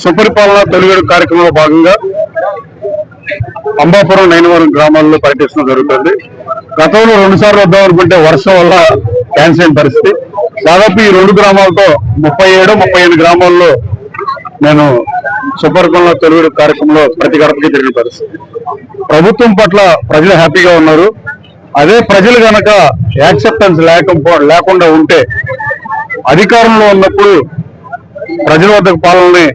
సుపరిపాలన తొలిగడు కార్యక్రమంలో భాగంగా అంబాపురం నైనవరం గ్రామాల్లో పర్యటించడం జరుగుతుంది. గతంలో రెండుసార్లు వద్దాం అనుకుంటే వర్షం వల్ల క్యాన్సిల్ అయిన పరిస్థితి. దాదాపు ఈ రెండు గ్రామాలతో ముప్పై ఏడు ముప్పై ఎనిమిది గ్రామాల్లో నేను సుపరిపాలన తొలిగడు కార్యక్రమంలో ప్రతి గడపకి తిరిగిన పరిస్థితి. ప్రభుత్వం పట్ల ప్రజలు హ్యాపీగా ఉన్నారు. అదే ప్రజలు కనుక యాక్సెప్టెన్స్ లేకపో లేకుండా ఉంటే అధికారంలో ఉన్నప్పుడు ప్రజల వద్దకు పాలనని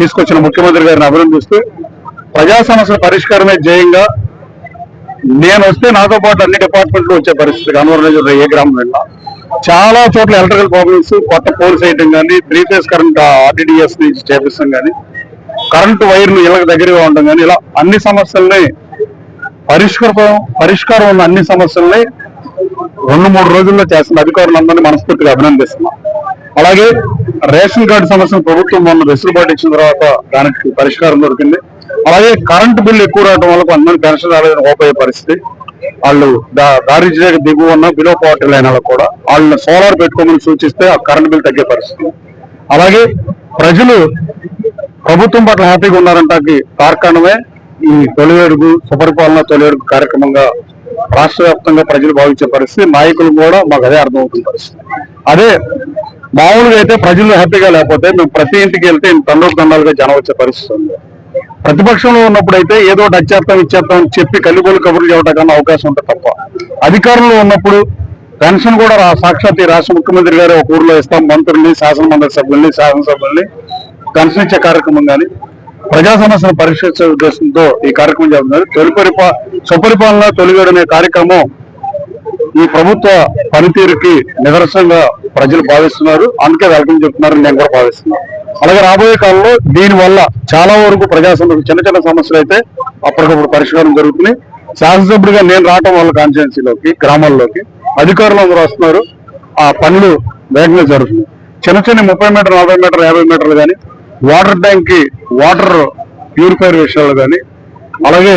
తీసుకొచ్చిన ముఖ్యమంత్రి గారిని అభినందిస్తూ ప్రజా సమస్యల పరిష్కారమే ధ్యేయంగా నేను వస్తే నాతో పాటు అన్ని డిపార్ట్మెంట్లు వచ్చే పరిస్థితి కనుగొన ఏ గ్రామం వెళ్ళినా చాలా చోట్ల ఎలక్ట్రికల్ ప్రాబ్లమ్స్ కొత్త పోల్స్ వేయడం కానీ త్రీ ఫేస్ కరెంట్ ఆర్టీడీఎస్ నుంచి చేపిస్తాం కానీ కరెంటు వైర్లు ఇళ్ళకి దగ్గరగా ఉండడం కానీ ఇలా అన్ని సమస్యల్ని పరిష్కారం పరిష్కారం ఉన్న అన్ని సమస్యల్ని రెండు మూడు రోజుల్లో చేస్తున్న అధికారులందరినీ మనస్ఫూర్తిగా అభినందిస్తున్నాం. అలాగే రేషన్ కార్డు సమస్యను ప్రభుత్వం మొన్న వెసులుబాటు ఇచ్చిన తర్వాత దానికి పరిష్కారం దొరికింది. అలాగే కరెంటు బిల్లు ఎక్కువ రావడం వల్ల కొంతమంది పెన్షన్ రాలేదని ఓపోయే పరిస్థితి. వాళ్ళు దారిద్ర్య దిగువ ఉన్న బిలో పవర్టీ లైన్ వాళ్ళకు కూడా వాళ్ళని సోలార్ పెట్టుకోమని సూచిస్తే ఆ కరెంట్ బిల్ తగ్గే పరిస్థితి. అలాగే ప్రజలు ప్రభుత్వం పట్ల హ్యాపీగా ఉన్నారంటానికి కార్కారణమే ఈ తొలి అడుగు సుపరిపాలన తొలి అడుగు కార్యక్రమంగా రాష్ట్ర వ్యాప్తంగా ప్రజలు భావించే పరిస్థితి. నాయకులు కూడా మాకు అదే అర్థమవుతున్న పరిస్థితి. అదే మామూలుగా అయితే ప్రజలు హ్యాపీగా లేకపోతే మేము ప్రతి ఇంటికి వెళ్తే తండ్రులు తండాలుగా జనం వచ్చే పరిస్థితి ఉంది. ప్రతిపక్షంలో ఉన్నప్పుడు అయితే ఏదో ఒకటి అచ్చేస్తాం ఇచ్చేస్తాం అని చెప్పి కల్లిబోలు కబుర్లు చెప్పడం కన్నా అవకాశం ఉంటుంది తప్ప. అధికారంలో ఉన్నప్పుడు పెన్షన్ కూడా రా- సాక్షాత్ ఈ రాష్ట్ర ముఖ్యమంత్రి గారు ఒక ఊర్లో ఇస్తాం మంత్రుల్ని శాసనమండలి సభ్యుల్ని శాసనసభ్యుల్ని పెన్షన్ ఇచ్చే కార్యక్రమం కానీ ప్రజా సమస్యను పరిష్కరించే ఉద్దేశంతో ఈ కార్యక్రమం చేస్తున్నారు తొలి పరిపా సుపరిపాలన తొలిగడనే కార్యక్రమం ఈ ప్రభుత్వ పనితీరుకి నిదర్శనంగా ప్రజలు భావిస్తున్నారు. అందుకే వెల్కమ్ చెప్తున్నారు నేను కూడా భావిస్తున్నాను. అలాగే రాబోయే కాలంలో దీనివల్ల చాలా వరకు ప్రజాసంఘం చిన్న చిన్న సమస్యలు అయితే అప్పటికప్పుడు పరిష్కారం జరుగుతుంది శాసనసభ్యుడిగా నేను రావటం వల్ల కాన్స్టిట్యున్సీలోకి గ్రామాల్లోకి అధికారులు అందరూ వస్తున్నారు. ఆ పనులు వేగంగా జరుగుతుంది చిన్న చిన్న ముప్పై మీటర్ నలభై మీటర్ యాభై మీటర్లు కానీ వాటర్ ట్యాంక్కి వాటర్ ప్యూరిఫైర్ విషయాలు కానీ అలాగే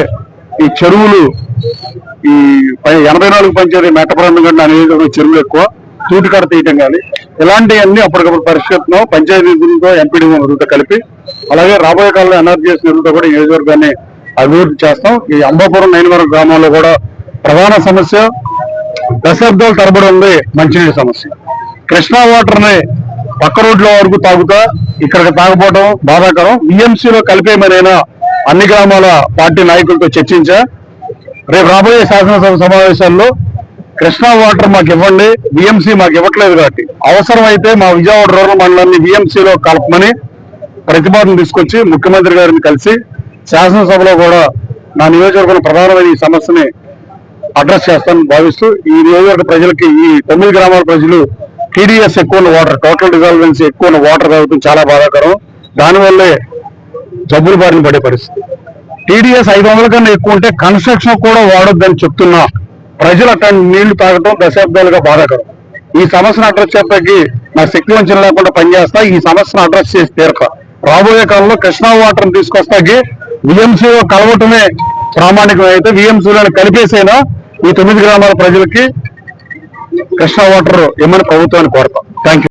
ఈ చెరువులు ఈ పై- ఎనభై నాలుగు పంచాయతీ మెట్టపురం కంటే అనేది చెరువులు ఎక్కువ తూటికాడ తీయటం కానీ ఇలాంటివన్నీ అప్పటికప్పుడు పరిష్కరిస్తున్నాం. పంచాయతీ నిధులతో ఎంపీడీ నిధులతో కలిపి అలాగే రాబోయే కాలంలో ఎన్ఆర్జీఎస్ నిధులతో కూడా నియోజకవర్గాన్ని అభివృద్ధి చేస్తాం. ఈ అంబాపురం నయనవరం గ్రామంలో కూడా ప్రధాన సమస్య దశాబ్దాల తరబడి ఉంది మంచినీటి సమస్య. కృష్ణా వాటర్ని పక్క రోడ్ల వరకు తాగుతా ఇక్కడికి తాగపోవడం బాధాకరం. BMC లో కలిపేమనైనా అన్ని గ్రామాల పార్టీ నాయకులతో చర్చించా రేపు రాబోయే శాసనసభ సమావేశాల్లో కృష్ణా వాటర్ మాకు ఇవ్వండి బిఎంసీ మాకు ఇవ్వట్లేదు కాబట్టి. అవసరమైతే మా విజయవాడ రూరల్ మండలాన్ని బిఎంసీలో కలపమని ప్రతిపాదన తీసుకొచ్చి ముఖ్యమంత్రి గారిని కలిసి శాసనసభలో కూడా నా నియోజకవర్గం ప్రధానమైన ఈ సమస్యని అడ్రస్ చేస్తానని భావిస్తూ ఈ నియోజకవర్గ ప్రజలకి ఈ తొమ్మిది గ్రామాల ప్రజలు టీడీఎస్ ఎక్కువ ఉన్న వాటర్ టోటల్ డిజాల్వెన్సీ ఎక్కువ ఉన్న వాటర్ తాగుతుంది చాలా బాధాకరం. దానివల్లే జబ్బులు బారిన పడే పరిస్థితి. టీడీఎస్ ఐదు వందల కన్నా ఎక్కువ ఉంటే కన్స్ట్రక్షన్ కూడా వాడొద్దని చెప్తున్నా. ప్రజలు అక్కడ నీళ్ళు తాగటం దశాబ్దాలుగా బాధాకరం. ఈ సమస్యను అడ్రస్ చేస్తాకి నా శక్తి వంచన లేకుండా పనిచేస్తా. ఈ సమస్యను అడ్రస్ చేసి తీరక. రాబోయే కాలంలో కృష్ణా వాటర్ తీసుకొస్తాకి విఎంసీలో కలవటమే ప్రామాణికం అయితే విఎంసీలను కలిపేసైనా ఈ తొమ్మిది గ్రామాల ప్రజలకి కృష్ణా వాటర్ ఇమ్మని ప్రభుత్వాన్ని కోరతాం. Thank you